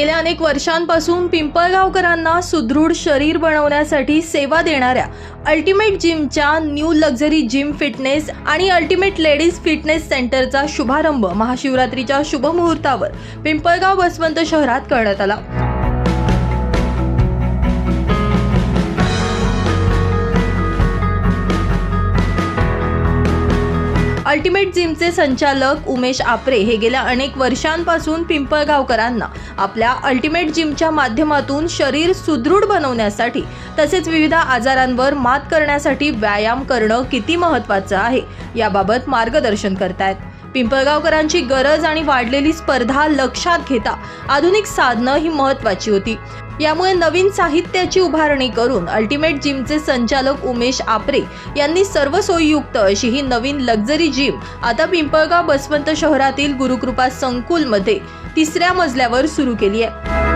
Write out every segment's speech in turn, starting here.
गेल्या अनेक वर्षांपासून पिंपळगावकरांना सुदृढ शरीर बनवण्यासाठी सेवा देणाऱ्या अल्टिमेट जिमच्या न्यू लक्झरी जिम फिटनेस आणि अल्टिमेट लेडीज फिटनेस सेंटरचा शुभारंभ महाशिवरात्रीच्या शुभमुहूर्तावर पिंपळगाव बसवंत शहरात करण्यात आला. अल्टिमेट जिमचे संचालक उमेश आपरे हे गेल्या अनेक वर्षांपासून पिंपळगावकरांना आपल्या अल्टिमेट जिमच्या माध्यमातून शरीर सुदृढ बनवण्यासाठी तसेच विविध आजारांवर मात करण्यासाठी व्यायाम करणं किती महत्त्वाचं आहे याबाबत मार्गदर्शन करतायत. पिंपळगावकरांची गरज आणि वाढलेली स्पर्धा लक्षात घेता आधुनिक साधनं ही महत्त्वाची होती. यामुळे नवीन साहित्याची उभारणी करून अल्टिमेट जिमचे संचालक उमेश आपरे यांनी सर्व सोयीयुक्त अशी ही नवीन लक्झरी जिम आता पिंपळगाव बसवंत शहरातील गुरुकृपा संकुलमध्ये तिसऱ्या मजल्यावर सुरू केली आहे.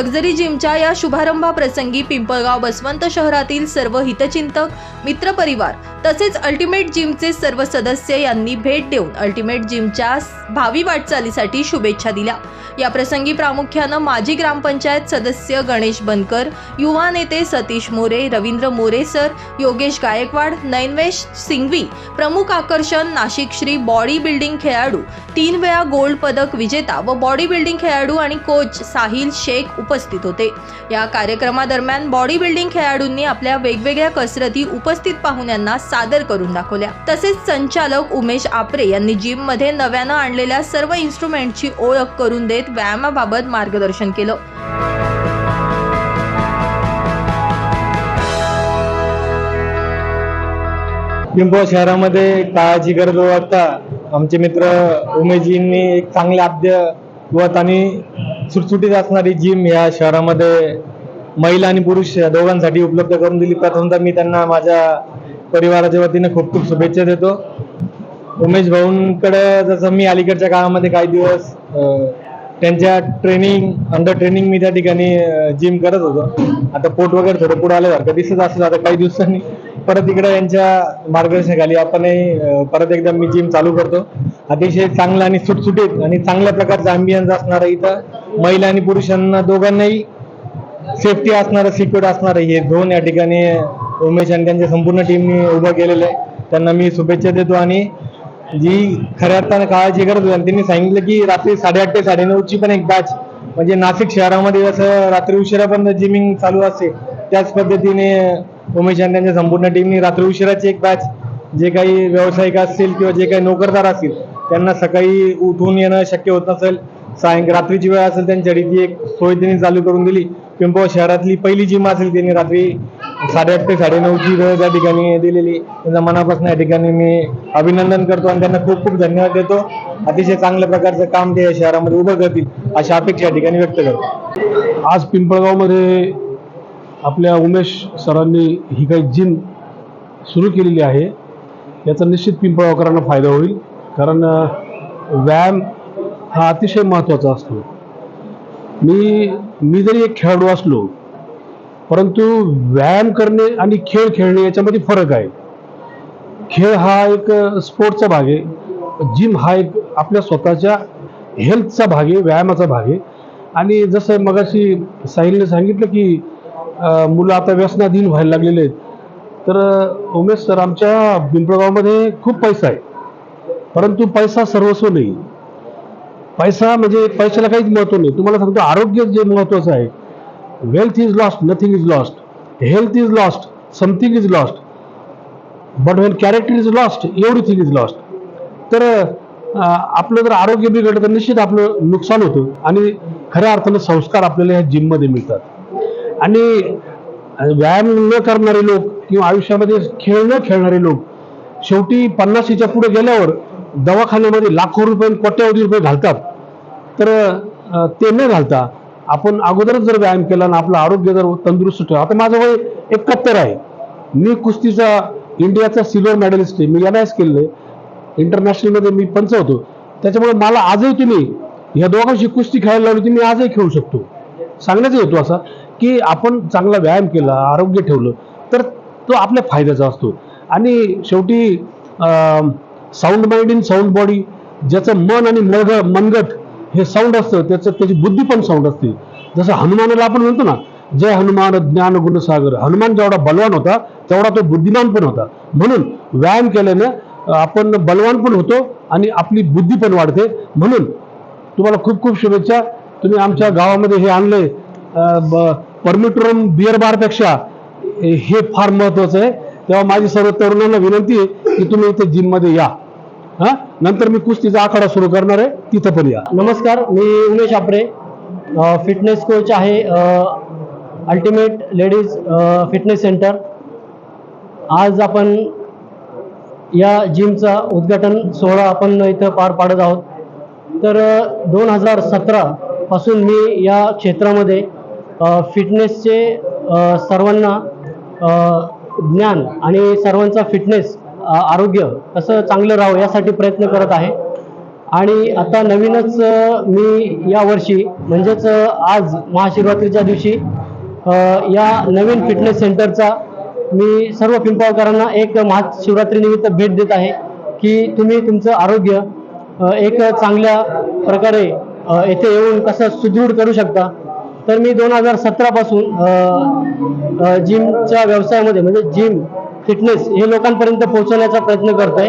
लक्झरी जिमच्या या शुभारंभाप्रसंगी पिंपळगाव बसवंत शहरातील सर्व हितचिंतक मित्रपरिवार तसेच अल्टिमेट जिमचे सर्व सदस्य यांनी भेट देऊन अल्टिमेट जिमच्या भावी वाटचालीसाठी शुभेच्छा दिल्या. या प्रसंगी प्रामुख्यानं माजी ग्रामपंचायत सदस्य गणेश बनकर युवा नेते सतीश मोरे रवींद्र मोरे सर योगेश गायकवाड नैनवेश सिंघवी प्रमुख आकर्षण नाशिक श्री बॉडी बिल्डिंग खेळाडू तीन वेळा गोल्ड पदक विजेता व बॉडी बिल्डिंग खेळाडू आणि कोच साहिल शेख उपस्थित होते. या कार्यक्रमादरम्यान बॉडी बिल्डिंग खेळाडूंनी आपल्या वेगवेगळ्या कसरती उपस्थित पाहुण्यांना सादर करून दाखवल्या. तसेच संचालक उमेश आपरे यांनी जिममध्ये नव्यानं आणलेल्या सर्व इन्स्ट्रुमेंटची ओळख करून देत व्यायामाबाबत मार्गदर्शन केलं. पिंपळ शहरामध्ये काळाची गरज ओळखता आमचे मित्र उमेशजींनी एक चांगले अद्ययावत आणि सुटसुटीत असणारी जिम या शहरामध्ये महिला आणि पुरुष या दोघांसाठी उपलब्ध करून दिली. प्रथमतः मी त्यांना माझ्या परिवाराच्या वतीने खूप खूप शुभेच्छा देतो. उमेश भाऊंकडे जसं मी अलीकडच्या काळामध्ये काही दिवस त्यांच्या ट्रेनिंग अंडर ट्रेनिंग मी त्या ठिकाणी जिम करत होतो. आता पोट वगैरे थोडं पुढे आल्यासारखं दिसत असेल आता काही दिवसांनी. परत इकडे यांच्या मार्गदर्शनाखाली आपणही परत एकदा मी जिम चालू करतो. अतिशय चांगलं आणि सुटसुटीत आणि चांगल्या प्रकारचा अँबियन्स असणारा इथं महिला आणि पुरुषांना दोघांनाही सेफ्टी असणारं सिक्युअर असणारं हे दोन या ठिकाणी उमेश आणि त्यांच्या संपूर्ण टीमने उभं केलेलं आहे. त्यांना मी शुभेच्छा देतो आणि जी खऱ्या अर्थानं काळाची गरज होती आणि त्यांनी सांगितलं की रात्री साडेआठ ते साडेनऊची पण एक बॅच म्हणजे नाशिक शहरामध्ये जसं रात्री उशिरापर्यंत जिमिंग चालू असते त्याच पद्धतीने उमेश आणि त्यांच्या संपूर्ण टीमने रात्री उशिराची एक बॅच जे काही व्यावसायिक असतील किंवा जे काही नोकरदार असतील त्यांना सकाळी उठून येणं शक्य होत नसेल. सायंक रात्रीची वेळ असेल त्यांच्यासाठी ती एक सोय त्यांनी चालू करून दिली. पिंपळ शहरातली पहिली जिम असेल त्यांनी रात्री साडेआठ ते साडेनऊची वेळ त्या ठिकाणी दिलेली. त्यांच्या मनापासून या ठिकाणी मी अभिनंदन करतो आणि त्यांना खूप खूप धन्यवाद देतो. अतिशय चांगल्या प्रकारचं काम ते या शहरामध्ये उभं करतील अशा अपेक्षा या ठिकाणी व्यक्त करतो. आज पिंपळगावमध्ये आपल्या उमेश सरांनी ही काही जिम सुरू केलेली आहे. याचा निश्चित पिंपळगावकरांना फायदा होईल. कारण व्यायाम हा अतिशय महत्त्वाचा असतो. मी मी जरी एक खेळाडू असलो परंतु व्यायाम करणे आणि खेळ खेळणे याच्यामध्ये फरक आहे. खेळ हा एक स्पोर्टचा भाग आहे. जिम हा एक आपल्या स्वतःच्या हेल्थचा भाग आहे व्यायामाचा भाग आहे. आणि जसं मगाशी साहिलने सांगितलं की मुलं आता व्यसनाधीन व्हायला लागलेले आहेत. तर उमेश सर आमच्या पिंपळगावमध्ये खूप पैसा आहे. परंतु पैसा सर्वस्व नाही. पैसा म्हणजे पैशाला काहीच महत्त्व नाही. तुम्हाला सांगतो आरोग्य जे महत्त्वाचं आहे. Wealth is lost nothing is lost health is lost something is lost but when character is lost everything is lost तर आपलं जर आरोग्य बिघडलं तर निश्चित आपलं नुकसान होतं. आणि खऱ्या अर्थानं संस्कार आपल्याला ह्या जिममध्ये मिळतात. आणि व्यायाम न करणारे लोक किंवा आयुष्यामध्ये खेळ न खेळणारे लोक शेवटी पन्नाशीच्या पुढे गेल्यावर दवाखान्यामध्ये लाखो रुपये कोट्यावधी रुपये घालतात. तर ते न घालता आपण अगोदरच जर व्यायाम केला आणि आपलं आरोग्य जर तंदुरुस्त ठेवा आता माझं वय एकाहत्तर आहे. मी कुस्तीचा इंडियाचा सिल्वर मेडलिस्ट आहे. मी एन एस केलेलं आहे. इंटरनॅशनलमध्ये मी पंच होतो. त्याच्यामुळे मला आजही तुम्ही ह्या दोघांशी कुस्ती खेळायला लावली तुम्ही मी आजही खेळू शकतो. सांगण्याचा हेतू असा की आपण चांगला व्यायाम केला आरोग्य ठेवलं तर तो आपल्या फायद्याचा असतो. आणि शेवटी sound mind in sound body ज्याचं मन आणि मग मनगट हे साऊंड असतं त्याचं त्याची बुद्धी पण साऊंड असते. जसं हनुमानाला आपण म्हणतो ना जय हनुमान ज्ञान गुणसागर हनुमान जेवढा बलवान होता तेवढा तो बुद्धिमान पण होता. म्हणून व्यायाम केल्यानं आपण बलवान पण होतो आणि आपली बुद्धी पण वाढते. म्हणून तुम्हाला खूप खूप शुभेच्छा. तुम्ही आमच्या गावामध्ये हे आणले. परमिटोरम बिअर बारपेक्षा हे फार महत्वाचं आहे. तेव्हा माझी सर्व तरुणांना विनंती आहे की तुम्ही इथे जिममध्ये या. हा? नंतर मी कुस्तीचा आखाडा सुरू करणार आहे. तिथं पण या. नमस्कार मी उमेश आपरे फिटनेस कोच आहे अल्टिमेट लेडीज फिटनेस सेंटर आज आपण या जिमचा उद्घाटन सोहळा आपण इथं पार पाडत आहोत. तर दोन हजार सतरापासून मी या क्षेत्रामध्ये फिटनेसचे सर्वांना ज्ञान आणि सर्वांचा फिटनेस आरोग्य कसं चांगलं राहावं यासाठी प्रयत्न करत आहे. आणि आता नवीनच मी या वर्षी म्हणजेच आज महाशिवरात्रीच्या दिवशी या नवीन फिटनेस सेंटरचा मी सर्व पिंपळकरांना एक महाशिवरात्रीनिमित्त भेट देत आहे की तुम्ही तुमचं आरोग्य एक चांगल्या प्रकारे येथे येऊन कसं सुदृढ करू शकता. तर मी दोन हजार सतरापासून जिमच्या व्यवसायामध्ये म्हणजे जिम फिटनेस हे लोकांपर्यंत पोहोचवण्याचा प्रयत्न करत आहे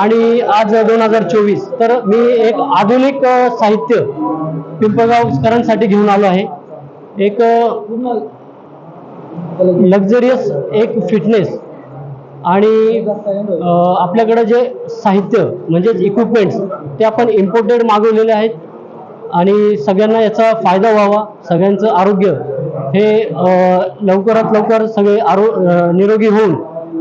आणि आज दोन हजार चोवीस तर मी एक आधुनिक साहित्य पिंपळगावकरांसाठी घेऊन आलो आहे. एक लक्झरियस एक फिटनेस आणि आपल्याकडं जे साहित्य म्हणजेच इक्विपमेंट्स ते आपण इम्पोर्टेड मागवलेले आहेत. आणि सगळ्यांना याचा फायदा व्हावा सगळ्यांचं आरोग्य हे लवकरात लवकर सगळे आरो निरोगी होऊन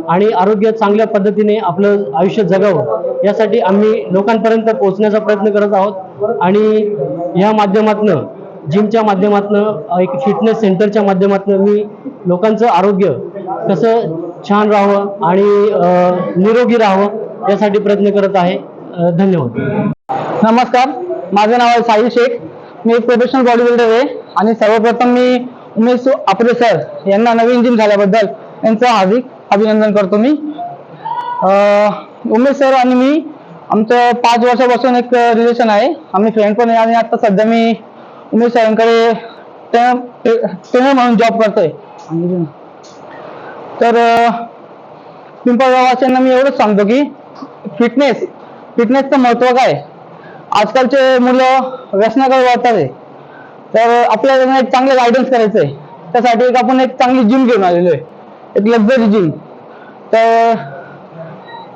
आणि आरोग्य चांगल्या पद्धतीने आपलं आयुष्य जगावं यासाठी आम्ही लोकांपर्यंत पोहोचण्याचा प्रयत्न करत आहोत. आणि या माध्यमातनं जिमच्या माध्यमातनं एक फिटनेस सेंटरच्या माध्यमातनं मी लोकांचं आरोग्य कसं छान राहावं आणि निरोगी राहावं यासाठी प्रयत्न करत आहे. धन्यवाद. नमस्कार. माझं नाव आहे साहिल शेख. मी एक प्रोफेशनल बॉडी बिल्डर आहे. आणि सर्वप्रथम मी उमेश आपरे सर यांना नवीन जिम झाल्याबद्दल यांचं हार्दिक अभिनंदन करतो मी. उमेश सर आणि मी आमचं पाच वर्षापासून एक रिलेशन आहे. आम्ही फ्रेंड पण आहे आणि आता सध्या मी उमेश सरांकडे ट्रेनर म्हणून जॉब करतोय. तर अं, पिंपळगावाच्यांना मी एवढंच सांगतो की फिटनेस फिटनेसचं महत्त्व काय आजकालचे मुलं व्यसनाकडे वळतात आहे तर आपल्याला त्यांना एक चांगलं गायडन्स करायचं आहे त्यासाठी एक आपण एक चांगली जिम घेऊन आलेलो आहे. एक लक्झरी जिम तर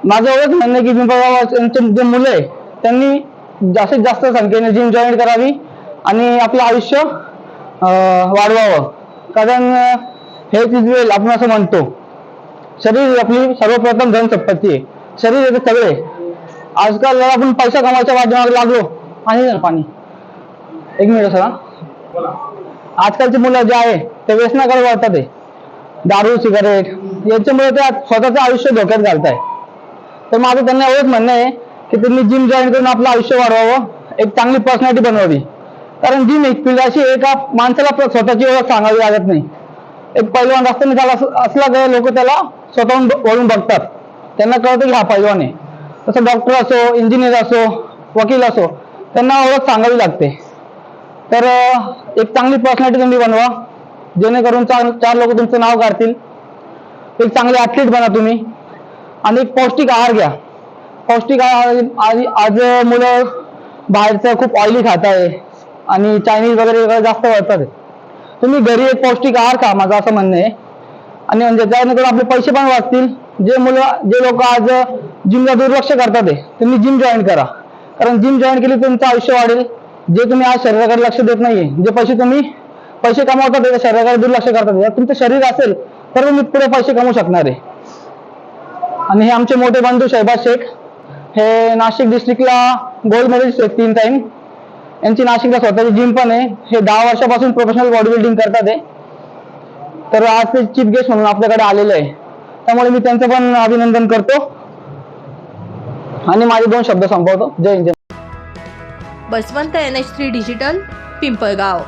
माझं एवढंच म्हणणं आहे की पिंपळगावाचे जे मुलं आहे त्यांनी जास्तीत जास्त संख्येने जिम जॉईन करावी आणि आपलं आयुष्य वाढवावं. कारण हेल्थ इज वेल आपण असं म्हणतो. शरीर आपली सर्वप्रथम धनसंपत्ती आहे. शरीर हे सगळे आजकाल जर आपण पैसा कमावायच्या माध्यमाला लागलो. पाणी पाणी. एक मिनिट सर आजकालची मुलं जे आहे ते व्यसनाकडे वळतात आहे दारू सिगारेट याच्यामुळे ते स्वतःचं आयुष्य धोक्यात घालताय. तर माझं त्यांना एवढंच म्हणणं आहे की त्यांनी जिम जॉईन करून आपलं आयुष्य वाढवावं एक चांगली पर्सनॅलिटी बनवावी. कारण जिम एक फील्ड अशी आहे का माणसाला स्वतःची ओळख सांगावी लागत नाही. एक पैलवान रस्त्याने त्याला असला लोक त्याला स्वतःहून वळून बघतात. त्यांना कळतं की हा पैलवान आहे. तसं डॉक्टर असो इंजिनियर असो वकील असो त्यांना ओळख सांगावी लागते. तर एक चांगली पर्सनॅलिटी तुम्ही बनवा. जेणेकरून चार चार लोक तुमचं नाव काढतील एक चांगले ॲथलीट बना तुम्ही. आणि एक पौष्टिक आहार घ्या. पौष्टिक आहार आज आज मुलं बाहेरचं खूप ऑइली खात आहे आणि चायनीज वगैरे वगैरे जास्त वळतात. तुम्ही घरी एक पौष्टिक आहार खा माझं असं म्हणणं आहे. आणि म्हणजे जेणेकरून आपले पैसे पण वाचतील. जे मुलं जे लोक आज जिमला दुर्लक्ष करतात आहे तुम्ही जिम जॉईन करा. कारण जिम जॉईन केली तुमचं आयुष्य वाढेल. जे तुम्ही आज शरीराकडे लक्ष देत नाहीये जे पैसे तुम्ही पैसे कमावतात आहे, ते शरीराकडे दुर्लक्ष करतात. जर तुमचं शरीर असेल तर तुम्ही पुढे पैसे कमवू शकणार आहे. आणि हे आमचे मोठे बंधू शहबाज शेख हे नाशिक डिस्ट्रिक्टला गोल्ड मेडलिस्ट आहेत तीन टाइम यांची नाशिकला स्वतःची जिम पण आहे. हे दहा वर्षापासून प्रोफेशनल बॉडी बिल्डिंग करतात आहे तर आज ते चीफ गेस्ट म्हणून आपल्याकडे आलेले आहे. त्यामुळे मी त्यांचं पण अभिनंदन करतो. आणि माझे दोन शब्द संपवतो. जय Hind. Baswant N H three digital Pimpalgaon.